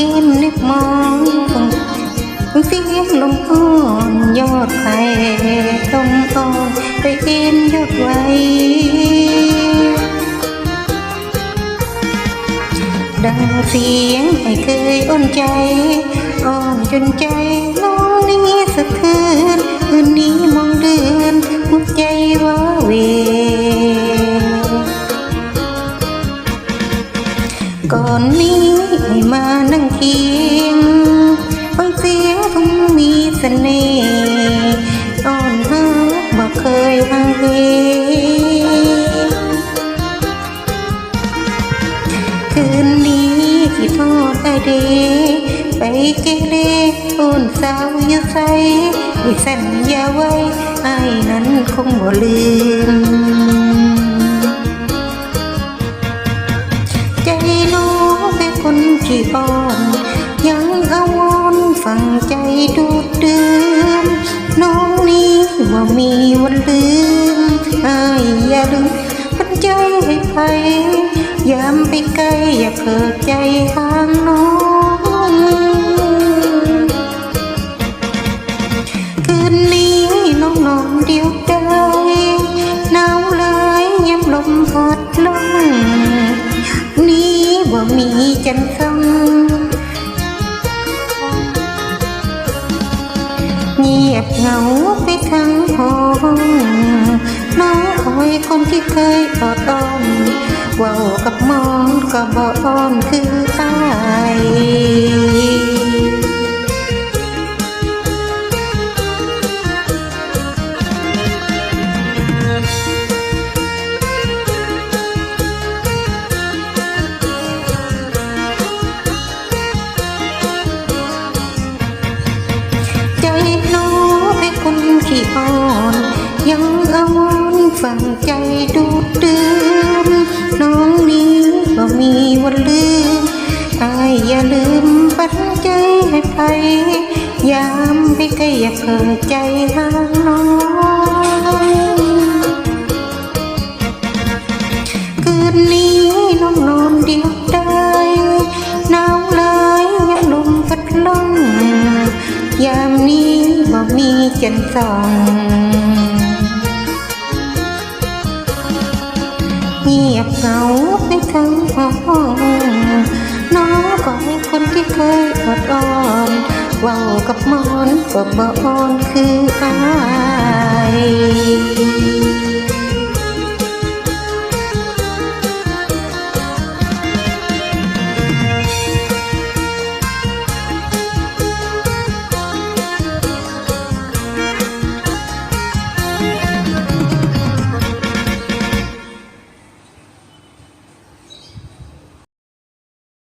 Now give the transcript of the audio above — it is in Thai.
กินนึกมองเสียงลมอ่อนยอดไผ่ต้นอ่อนไปเอ็นยอดไว้ดังเสียงไม่เคยอ่อนใจอ่อนจนใจน้องนี้สะเทือนคืนนี้มองเดือนหัวใจ คืนนี้ที่ทอดไอเดไปเกเรโอนสาวอยู่ใสที่สัญญาไว้ไอ้นั้นคงบ่ลืม ใจน้องเป็นคนขี้อ่อนยังเอาวอนฝังใจดูดดื่มน้องนี้ว่ามีวันลืม ยามไปไกลอย่าเพิกใจห่างน้องคืนนี้น้องนอนเดียวได้หนาวเลยยามลมพัดลงนี้ว่ามีจันทร์เงียบเหงาไปทั้งห้อง ที่เคยอดอ้อนเว้ากับมอนก็บอ้อนคืออายใจน้องเป็นคนขี้อ่อนยังเอา ฝังใจดูดดื่มน้องนี้ก็มีวันลืมอายอย่าลืมปันใจให้ไปยามไปไกลอย่าเพิกใจห่างน้องคืนนี้น้องนอนเดียวได้หนาวเลยยังลมพัดลมยามนี้บ่มีจันทร์ส่อง ที่เคยอดอ่อนเว้ากับมอนก็บ่อ่อนคืออาย